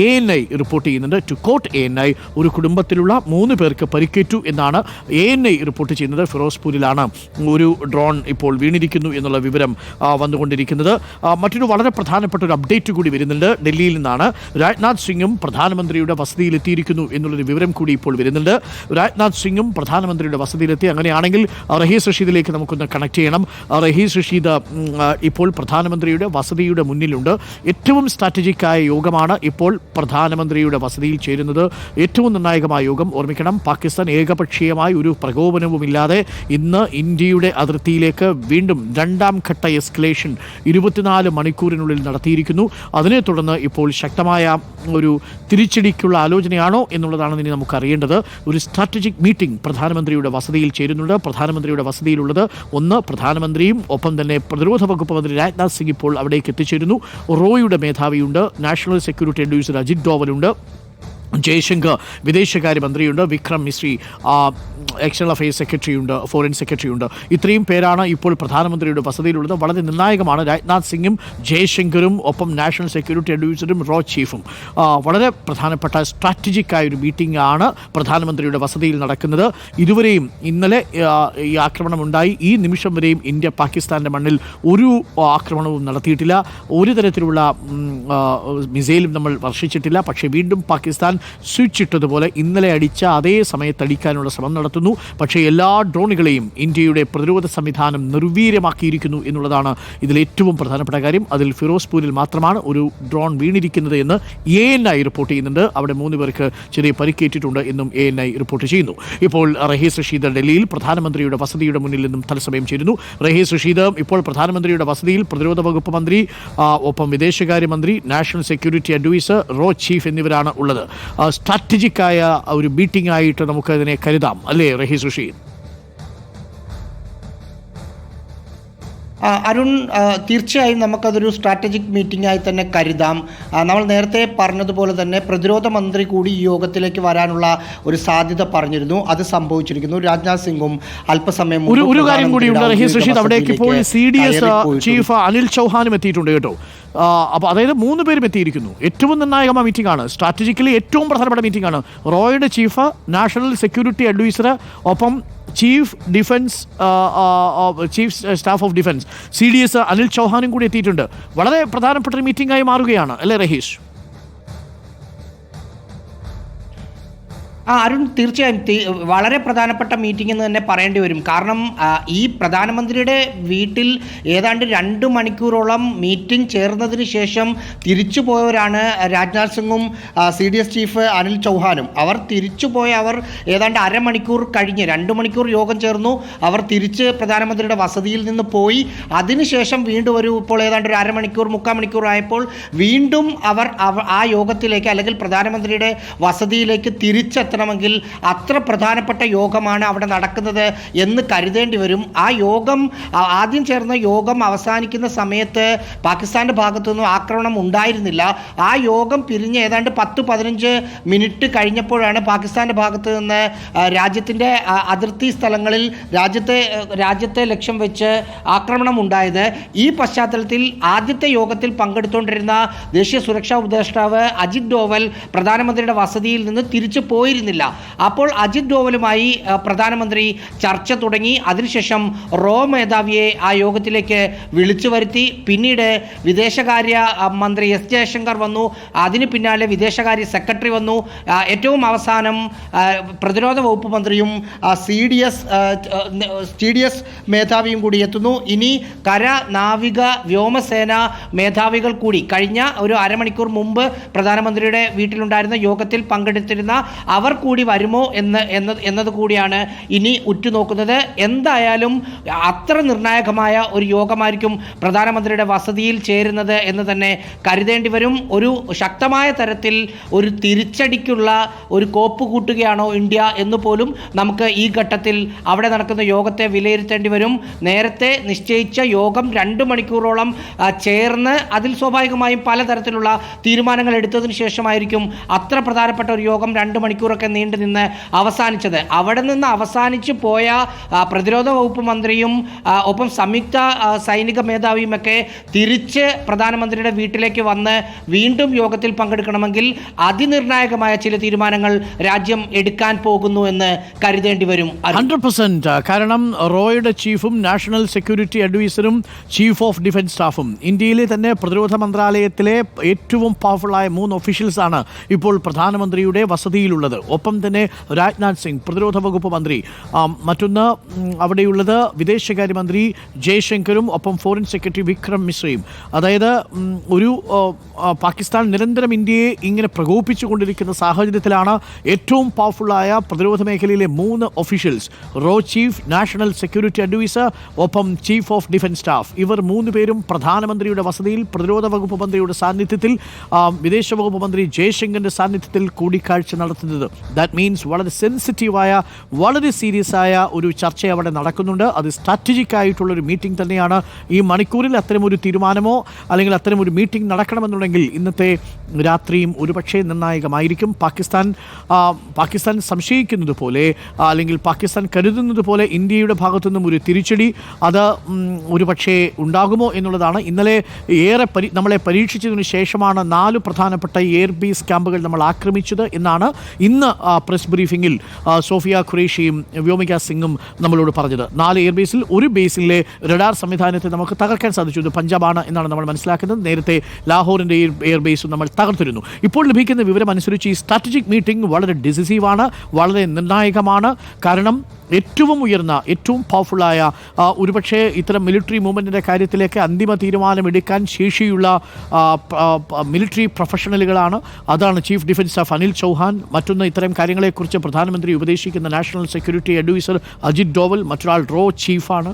A N I report ചെയ്യുന്നുണ്ട്. To quote A N I ഒരു കുടുംബത്തിലുള്ള മൂന്ന് പേർക്ക് പരിക്കേറ്റു എന്നാണ് എ എൻ ഐ റിപ്പോർട്ട് ചെയ്യുന്നത്. ഫിറോസ്പൂരിലാണ് ഒരു ഡ്രോൺ ഇപ്പോൾ വീണിരിക്കുന്നു എന്നുള്ള വിവരം വന്നുകൊണ്ടിരിക്കുന്നത്. മറ്റൊരു വളരെ പ്രധാനപ്പെട്ട ഒരു അപ്ഡേറ്റ് കൂടി വരുന്നുണ്ട്. ഡൽഹിയിൽ നിന്നാണ് രാജ്നാഥ് സിംഗും പ്രധാനമന്ത്രിയുടെ വസതിയിലെത്തിയിരിക്കുന്നു എന്നുള്ളൊരു വിവരം കൂടി ഇപ്പോൾ വരുന്നുണ്ട്. രാജ്നാഥ് സിംഗും പ്രധാനമന്ത്രിയുടെ വസതിയിലെത്തി. അങ്ങനെയാണെങ്കിൽ റഹീസ് റഷീദിലേക്ക് നമുക്കൊന്ന് കണക്ട് ചെയ്യണം. റഹീസ് റഷീദ് ഇപ്പോൾ പ്രധാനമന്ത്രിയുടെ വസതിയുടെ മുന്നിലുണ്ട്. ഏറ്റവും സ്ട്രാറ്റജിക്കായ യോഗമാണ് ഇപ്പോൾ പ്രധാനമന്ത്രിയുടെ വസതിയിൽ ചേരുന്നത് ഏറ്റവും നിർണായകമായ യോഗം. ഓർമ്മിക്കണം പാകിസ്ഥാൻ ഏകപക്ഷീയമായ ഒരു പ്രകോപനവുമില്ലാതെ ഇന്ന് ഇന്ത്യയുടെ അതിർത്തിയിലേക്ക് വീണ്ടും രണ്ടാം ഘട്ട എസ്കലേഷൻ ഇരുപത്തിനാല് മണിക്കൂറിനുള്ളിൽ നടത്തിയിരിക്കുന്നു. അതിനെ തുടർന്ന് ഇപ്പോൾ ശക്തമായ ഒരു തിരിച്ചടിക്കുള്ള ആലോചനയാണോ എന്നുള്ളതാണ് ഇനി നമുക്ക് അറിയേണ്ടത് ഒരു സ്ട്രാറ്റജിക് മീറ്റിംഗ് പ്രധാനമന്ത്രിയുടെ വസതിയിൽ ചേരുന്നുണ്ട്. പ്രധാനമന്ത്രിയുടെ വസതിയിലുള്ളത് ഒന്ന് പ്രധാനമന്ത്രിയും ഒപ്പം തന്നെ പ്രതിരോധ വകുപ്പ് മന്ത്രി രാജ്നാഥ് സിംഗ് ഇപ്പോൾ അവിടേക്ക് എത്തിച്ചേരുന്നു. റോയുടെ മേധാവിയുണ്ട്. നാഷണൽ സെക്യൂരിറ്റി അഡ്വൈസർ അജിത് ഡോവലുണ്ട് Jaishankar വിദേശകാര്യമന്ത്രിയുണ്ട്. Vikram Misri external affairs secretary ഉണ്ട് ഫോറിൻ സെക്രട്ടറി ഉണ്ട്. ഇത്രയും പേരാണ് ഇപ്പോൾ പ്രധാനമന്ത്രിയുടെ വസതിയിലുള്ളത്. വളരെ നിർണായകമാണ് രാജ്നാഥ് സിംഗും ജയശങ്കറും ഒപ്പം നാഷണൽ സെക്യൂരിറ്റി അഡ്വൈസറും റോ ചീഫും വളരെ പ്രധാനപ്പെട്ട സ്ട്രാറ്റജിക് ആയ ഒരു മീറ്റിംഗ് ആണ് പ്രധാനമന്ത്രിയുടെ വസതിയിൽ നടക്കുന്നത്. ഇതുവരെയും ഇന്നലെ ഈ ആക്രമണം ഉണ്ടായി ഈ നിമിഷം വരെയും ഇന്ത്യ പാകിസ്ഥാന്റെ മണ്ണിൽ ഒരു ആക്രമണവും നടത്തിയിട്ടില്ല. ഒരു തരത്തിലുള്ള മിസൈലും നമ്മൾ വർഷിച്ചിട്ടില്ല. പക്ഷേ വീണ്ടും പാകിസ്ഥാൻ സ്വിച്ച് ഇട്ടതുപോലെ ഇന്നലെ അടിച്ച അതേ സമയത്ത് അടിക്കാനുള്ള ശ്രമം നടത്തുന്നു. പക്ഷേ എല്ലാ ഡ്രോണുകളെയും ഇന്ത്യയുടെ പ്രതിരോധ സംവിധാനം നിർവീര്യമാക്കിയിരിക്കുന്നു എന്നുള്ളതാണ് ഇതിൽ ഏറ്റവും പ്രധാനപ്പെട്ട കാര്യം. അതിൽ ഫിറോസ്പൂരിൽ മാത്രമാണ് ഒരു ഡ്രോൺ വീണിരിക്കുന്നത് എന്ന് എ എൻ ഐ റിപ്പോർട്ട് ചെയ്യുന്നുണ്ട്. അവിടെ മൂന്ന് പേർക്ക് ചെറിയ പരിക്കേറ്റിട്ടുണ്ട് എന്നും എ എൻ ഐ റിപ്പോർട്ട് ചെയ്യുന്നു. ഇപ്പോൾ റഹീസ് റഷീദ് ഡൽഹിയിൽ പ്രധാനമന്ത്രിയുടെ വസതിയുടെ മുന്നിൽ നിന്നും തത്സമയം ചേരുന്നു. റഹീസ് റഷീദ് ഇപ്പോൾ പ്രധാനമന്ത്രിയുടെ വസതിയിൽ പ്രതിരോധ വകുപ്പ് മന്ത്രി ഒപ്പം വിദേശകാര്യമന്ത്രി നാഷണൽ സെക്യൂരിറ്റി അഡ്വൈസർ റോ ചീഫ് എന്നിവരാണ് ഉള്ളത്. സ്ട്രാറ്റജിക്കായ ഒരു മീറ്റിംഗ് ആയിട്ട് നമുക്കതിനെ കരുതാം. അല്ലേ റഹി സുഷി അരുൺ തീർച്ചയായും നമുക്കതൊരു സ്ട്രാറ്റജിക് മീറ്റിംഗ് ആയി തന്നെ കരുതാം. നമ്മൾ നേരത്തെ പറഞ്ഞതുപോലെ തന്നെ പ്രതിരോധ മന്ത്രി കൂടി ഈ യോഗത്തിലേക്ക് വരാനുള്ള ഒരു സാധ്യത പറഞ്ഞിരുന്നു. അത് സംഭവിച്ചിരിക്കുന്നു. രാജ്നാഥ് സിംഗും അല്പസമയം ഒരു കാര്യം കൂടി ഉണ്ട്. അവിടേക്ക് C D S chief Anil ചൗഹാനും എത്തിയിട്ടുണ്ട് കേട്ടോ. അപ്പോൾ അതായത് മൂന്ന് പേരും എത്തിയിരിക്കുന്നു. ഏറ്റവും നിർണായകമായ മീറ്റിംഗ് ആണ്. സ്ട്രാറ്റജിക്കലി ഏറ്റവും പ്രധാനപ്പെട്ട മീറ്റിംഗ് ആണ്. റോയുടെ ചീഫ് നാഷണൽ സെക്യൂരിറ്റി അഡ്വൈസർ ഒപ്പം chief defence chief staff of defence C D S Anil ചൗഹാനും കൂടി എത്തിയിട്ടുണ്ട്. വളരെ പ്രധാനപ്പെട്ട ഒരു മീറ്റിംഗായി മാറുകയാണ്. അല്ലേ റഹീഷ് ആ അരുൺ തീർച്ചയായും വളരെ പ്രധാനപ്പെട്ട മീറ്റിംഗ് എന്ന് തന്നെ പറയേണ്ടി വരും. കാരണം ഈ പ്രധാനമന്ത്രിയുടെ വീട്ടിൽ ഏതാണ്ട് രണ്ട് മണിക്കൂറോളം മീറ്റിംഗ് ചേർന്നതിന് ശേഷം തിരിച്ചു പോയവരാണ് രാജ്നാഥ് സിംഗും C D S chief Anil ചൗഹാനും. അവർ തിരിച്ചു പോയ അവർ ഏതാണ്ട് അരമണിക്കൂർ കഴിഞ്ഞ് രണ്ട് മണിക്കൂർ യോഗം ചേർന്നു. അവർ തിരിച്ച് പ്രധാനമന്ത്രിയുടെ വസതിയിൽ നിന്ന് പോയി. അതിനുശേഷം വീണ്ടും ഒരു ഇപ്പോൾ ഏതാണ്ട് ഒരു അരമണിക്കൂർ മുക്കാൽ മണിക്കൂർ ആയപ്പോൾ വീണ്ടും അവർ ആ യോഗത്തിലേക്ക് അല്ലെങ്കിൽ പ്രധാനമന്ത്രിയുടെ വസതിയിലേക്ക് തിരിച്ചെത്തണമെങ്കിൽ അത്ര പ്രധാനപ്പെട്ട യോഗമാണ് അവിടെ നടക്കുന്നത് എന്ന് കരുതേണ്ടി വരും. ആ യോഗം ആദ്യം ചേർന്ന യോഗം അവസാനിക്കുന്ന സമയത്ത് പാകിസ്ഥാന്റെ ഭാഗത്തുനിന്നും ആക്രമണം ഉണ്ടായിരുന്നില്ല. ആ യോഗം പിരിഞ്ഞ് ഏതാണ്ട് പത്ത് പതിനഞ്ച് മിനിറ്റ് കഴിഞ്ഞപ്പോഴാണ് പാകിസ്ഥാന്റെ ഭാഗത്ത് നിന്ന് രാജ്യത്തിന്റെ അതിർത്തി സ്ഥലങ്ങളിൽ രാജ്യത്തെ രാജ്യത്തെ ലക്ഷ്യം വെച്ച് ആക്രമണം ഉണ്ടായത്. ഈ പശ്ചാത്തലത്തിൽ ആദ്യത്തെ യോഗത്തിൽ പങ്കെടുത്തുകൊണ്ടിരുന്ന ദേശീയ സുരക്ഷാ ഉപദേഷ്ടാവ് അജിത് ഡോവൽ പ്രധാനമന്ത്രിയുടെ വസതിയിൽ നിന്ന് തിരിച്ചു പോയിരുന്നില്ല അപ്പോൾ അജിത് ഡോവലുമായി പ്രധാനമന്ത്രി ചർച്ച തുടങ്ങി. അതിനുശേഷം റോ മേധാവിയെ ആ യോഗത്തിലേക്ക് വിളിച്ചു വരുത്തി. പിന്നീട് വിദേശകാര്യ മന്ത്രി എസ് ജയശങ്കർ വന്നു. അതിന് പിന്നാലെ വിദേശകാര്യ സെക്രട്ടറി വന്നു. ഏറ്റവും അവസാനം പ്രതിരോധ വകുപ്പ് മന്ത്രിയും C D S C D S മേധാവിയും കൂടി എത്തുന്നു. ഇനി കര നാവിക വ്യോമസേന മേധാവികൾ കൂടി. കഴിഞ്ഞ ഒരു അരമണിക്കൂർ മുമ്പ് പ്രധാനമന്ത്രിയുടെ വീട്ടിലുണ്ടായിരുന്ന യോഗത്തിൽ പങ്കെടുത്തിരുന്ന അവർ കൂടി വരുമോ എന്ന് എന്നത് എന്നത് കൂടിയാണ് ഇനി ഉറ്റുനോക്കുന്നത്. എന്തായാലും അത്ര നിർണായകമായ ഒരു യോഗമായിരിക്കും പ്രധാനമന്ത്രിയുടെ വസതിയിൽ ചേരുന്നത് എന്ന് തന്നെ കരുതേണ്ടി വരും. ഒരു ശക്തമായ തരത്തിൽ ഒരു തിരിച്ചടിക്കുള്ള ഒരു കോപ്പ് കൂട്ടുകയാണോ ഇന്ത്യ എന്ന് പോലും നമുക്ക് ഈ ഘട്ടത്തിൽ അവിടെ നടക്കുന്ന യോഗത്തെ വിലയിരുത്തേണ്ടി വരും. നേരത്തെ നിശ്ചയിച്ച യോഗം രണ്ട് മണിക്കൂറോളം ചേർന്ന് അതിൽ സ്വാഭാവികമായും പലതരത്തിലുള്ള തീരുമാനങ്ങൾ എടുത്തതിന് ശേഷമായിരിക്കും അത്ര പ്രധാനപ്പെട്ട ഒരു യോഗം രണ്ട് മണിക്കൂറൊക്കെ മണിക്കൂറുകളൊക്കെ നീണ്ടു നിന്ന് അവസാനിച്ചത്. അവിടെ നിന്ന് അവസാനിച്ചു പോയ പ്രതിരോധ വകുപ്പ് മന്ത്രിയും ഒപ്പം സംയുക്ത സൈനിക മേധാവിയുമൊക്കെ തിരിച്ച് പ്രധാനമന്ത്രിയുടെ വീട്ടിലേക്ക് വന്ന് വീണ്ടും യോഗത്തിൽ പങ്കെടുക്കണമെങ്കിൽ അതിനിർണായകമായ ചില തീരുമാനങ്ങൾ രാജ്യം എടുക്കാൻ പോകുന്നു എന്ന് കരുതേണ്ടി വരും. Hundred percent. കാരണം റോയുടെ ചീഫും നാഷണൽ സെക്യൂരിറ്റി അഡ്വൈസറും ചീഫ് ഓഫ് ഡിഫൻസ് സ്റ്റാഫും ഇന്ത്യയിലെ തന്നെ പ്രതിരോധ മന്ത്രാലയത്തിലെ ഏറ്റവും പവർഫുള്ളായ മൂന്ന് ഒഫീഷ്യൽസ് ആണ് ഇപ്പോൾ പ്രധാനമന്ത്രിയുടെ വസതിയിലുള്ളത്. ഒപ്പം തന്നെ രാജ്നാഥ് സിംഗ് പ്രതിരോധ വകുപ്പ് മന്ത്രി. മറ്റൊന്ന് അവിടെയുള്ളത് വിദേശകാര്യമന്ത്രി ജയശങ്കറും ഒപ്പം ഫോറിൻ സെക്രട്ടറി വിക്രം മിശ്രയും. അതായത് ഒരു പാകിസ്ഥാൻ നിരന്തരം ഇന്ത്യയെ ഇങ്ങനെ പ്രകോപിപ്പിച്ചുകൊണ്ടിരിക്കുന്ന സാഹചര്യത്തിലാണ് ഏറ്റവും പവർഫുള്ളായ പ്രതിരോധ മേഖലയിലെ മൂന്ന് ഒഫീഷ്യൽസ് റോ ചീഫ് നാഷണൽ സെക്യൂരിറ്റി അഡ്വൈസർ ഒപ്പം ചീഫ് ഓഫ് ഡിഫൻസ് സ്റ്റാഫ് ഇവർ മൂന്ന് പേരും പ്രധാനമന്ത്രിയുടെ വസതിയിൽ പ്രതിരോധ വകുപ്പ് മന്ത്രിയുടെ സാന്നിധ്യത്തിൽ വിദേശ വകുപ്പ് മന്ത്രി ജയശങ്കറിന്റെ സാന്നിധ്യത്തിൽ കൂടിക്കാഴ്ച നടത്തുന്നത്. ദാറ്റ് മീൻസ് വളരെ സെൻസിറ്റീവായ വളരെ സീരിയസ് ആയ ഒരു ചർച്ച അവിടെ നടക്കുന്നുണ്ട്. അത് സ്ട്രാറ്റജിക് ആയിട്ടുള്ള ഒരു മീറ്റിംഗ് തന്നെയാണ്. ഈ മണിക്കൂറിൽ അത്തരമൊരു തീരുമാനമോ അല്ലെങ്കിൽ അത്തരമൊരു മീറ്റിംഗ് നടക്കണമെന്നുണ്ടെങ്കിൽ ഇന്നത്തെ രാത്രിയും ഒരുപക്ഷെ നിർണായകമായിരിക്കും. പാകിസ്ഥാൻ പാകിസ്ഥാൻ സംശയിക്കുന്നത് പോലെ അല്ലെങ്കിൽ പാകിസ്ഥാൻ കരുതുന്നത് പോലെ ഇന്ത്യയുടെ ഭാഗത്തു നിന്നും ഒരു തിരിച്ചടി അത് ഒരുപക്ഷെ ഉണ്ടാകുമോ എന്നുള്ളതാണ്. ഇന്നലെ ഏറെ പരി നമ്മളെ പരീക്ഷിച്ചതിന് ശേഷമാണ് നാല് പ്രധാനപ്പെട്ട എയർ ബേസ് ക്യാമ്പുകൾ നമ്മൾ ആക്രമിച്ചത് എന്നാണ്. ഇന്ന് പ്രസ് ബ്രീഫിംഗിൽ സോഫിയ ഖുറേഷിയും വ്യോമിക സിംഗും നമ്മളോട് പറഞ്ഞത്. നാല് എയർ ബേസിൽ ഒരു ബേസിലെ റഡാർ സംവിധാനത്തെ നമുക്ക് തകർക്കാൻ സാധിച്ചു. ഇത് പഞ്ചാബാണ് എന്നാണ് നമ്മൾ മനസ്സിലാക്കുന്നത്. നേരത്തെ ലാഹോറിന്റെ എയർ ബേസും നമ്മൾ തകർത്തിരുന്നു. ഇപ്പോൾ ലഭിക്കുന്ന വിവരം അനുസരിച്ച് ഈ സ്ട്രാറ്റജിക് മീറ്റിംഗ് വളരെ ഡിസിസീവാണ് വളരെ നിർണായകമാണ്. കാരണം ഏറ്റവും ഉയർന്ന ഏറ്റവും പവർഫുള്ളായ ഒരുപക്ഷെ ഇത്തരം മിലിറ്ററി മൂവ്മെന്റിന്റെ കാര്യത്തിലേക്ക് അന്തിമ തീരുമാനമെടുക്കാൻ ശേഷിയുള്ള മിലിറ്ററി പ്രൊഫഷണലുകളാണ് അതാണ് chief defence staff Anil Chauhan മറ്റൊന്ന് ഇത്തരം കാര്യങ്ങളെക്കുറിച്ച് പ്രധാനമന്ത്രി ഉപദേശിക്കുന്ന national security adviser Ajit Doval മറ്റൊരാൾ റോ ചീഫാണ്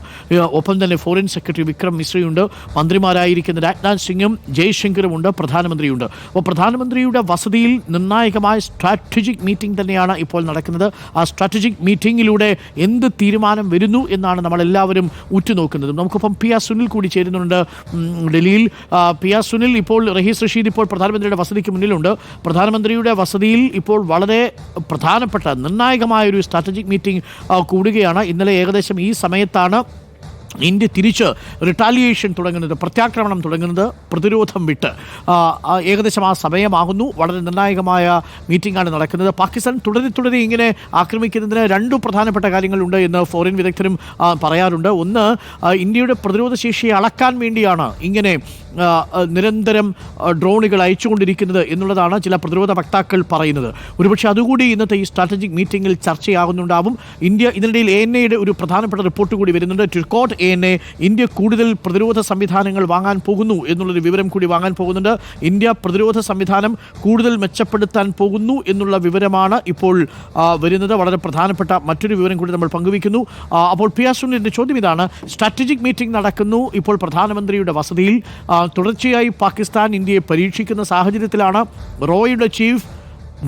ഒപ്പം തന്നെ ഫോറിൻ സെക്രട്ടറി വിക്രം മിശ്രയുണ്ട്. മന്ത്രിമാരായിരിക്കുന്ന രാജ്നാഥ് സിംഗും ജയ്ശങ്കറും ഉണ്ട് പ്രധാനമന്ത്രിയുണ്ട്. അപ്പോൾ പ്രധാനമന്ത്രിയുടെ വസതിയിൽ നിർണായകമായ സ്ട്രാറ്റജിക് മീറ്റിംഗ് തന്നെയാണ് ഇപ്പോൾ നടക്കുന്നത്. ആ സ്ട്രാറ്റജിക് മീറ്റിംഗിലൂടെ എന്ത് തീരുമാനം വരുന്നു എന്നാണ് നമ്മളെല്ലാവരും ഉറ്റുനോക്കുന്നത്. നമുക്കിപ്പം പി ആർ സുനിൽ കൂടി ചേരുന്നുണ്ട്. ഡൽഹിയിൽ. പി ആർ സുനിൽ ഇപ്പോൾ റഹീസ് റഷീദ് ഇപ്പോൾ പ്രധാനമന്ത്രിയുടെ വസതിക്ക് മുന്നിലുണ്ട്. പ്രധാനമന്ത്രിയുടെ വസതിയിൽ ഇപ്പോൾ വളരെ പ്രധാനപ്പെട്ട നിർണായകമായ ഒരു സ്ട്രാറ്റജിക് മീറ്റിംഗ് കൂടുകയാണ്. ഇന്നലെ ഏകദേശം ഈ സമയത്താണ് ഇന്ത്യ തിരിച്ച് റിട്ടാലിയേഷൻ തുടങ്ങുന്നത് പ്രത്യാക്രമണം തുടങ്ങുന്നത് പ്രതിരോധം വിട്ട്. ഏകദേശം ആ സമയമാകുന്നു. വളരെ നിർണായകമായ മീറ്റിംഗാണ് നടക്കുന്നത്. പാകിസ്ഥാൻ തുടരെ തുടരെ ഇങ്ങനെ ആക്രമിക്കുന്നതിന് രണ്ട് പ്രധാനപ്പെട്ട കാര്യങ്ങളുണ്ട് എന്ന് ഫോറിൻ വിദഗ്ധരും പറയാറുണ്ട്. ഒന്ന് ഇന്ത്യയുടെ പ്രതിരോധ ശേഷിയെ അളക്കാൻ വേണ്ടിയാണ് ഇങ്ങനെ നിരന്തരം ഡ്രോണുകൾ അയച്ചുകൊണ്ടിരിക്കുന്നത് എന്നുള്ളതാണ് ചില പ്രതിരോധ വക്താക്കൾ പറയുന്നത്. ഒരുപക്ഷെ അതുകൂടി ഇന്നത്തെ ഈ സ്ട്രാറ്റജിക് മീറ്റിംഗിൽ ചർച്ചയാകുന്നുണ്ടാവും. ഇന്ത്യ ഇതിനിടയിൽ എ എൻ ഒരു പ്രധാനപ്പെട്ട റിപ്പോർട്ട് കൂടി വരുന്നുണ്ട്. ടിർക്കോട്ട് എ എൻ എ ഇന്ത്യ കൂടുതൽ പ്രതിരോധ സംവിധാനങ്ങൾ വാങ്ങാൻ പോകുന്നു എന്നുള്ളൊരു വിവരം കൂടി വാങ്ങാൻ പോകുന്നുണ്ട്. ഇന്ത്യ പ്രതിരോധ സംവിധാനം കൂടുതൽ മെച്ചപ്പെടുത്താൻ പോകുന്നു എന്നുള്ള വിവരമാണ് ഇപ്പോൾ വരുന്നത്. വളരെ പ്രധാനപ്പെട്ട മറ്റൊരു വിവരം കൂടി നമ്മൾ പങ്കുവയ്ക്കുന്നു. അപ്പോൾ പി ആർ സുനിലിന്റെ ചോദ്യം ഇതാണ്. സ്ട്രാറ്റജിക് മീറ്റിംഗ് നടക്കുന്നു. ഇപ്പോൾ പ്രധാനമന്ത്രിയുടെ വസതിയിൽ തുടർച്ചയായി പാകിസ്ഥാൻ ഇന്ത്യയെ പരീക്ഷിക്കുന്ന സാഹചര്യത്തിലാണ് റോയുടെ ചീഫ്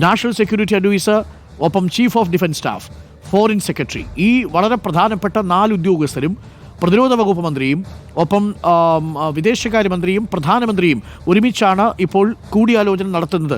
നാഷണൽ സെക്യൂരിറ്റി അഡ്വൈസർ ഒപ്പം chief of defence staff foreign secretary. ഈ വളരെ പ്രധാനപ്പെട്ട നാല് ഉദ്യോഗസ്ഥരും പ്രതിരോധ വകുപ്പ് മന്ത്രിയും ഒപ്പം വിദേശകാര്യമന്ത്രിയും പ്രധാനമന്ത്രിയും ഒരുമിച്ചാണ് ഇപ്പോൾ കൂടിയാലോചന നടത്തുന്നത്.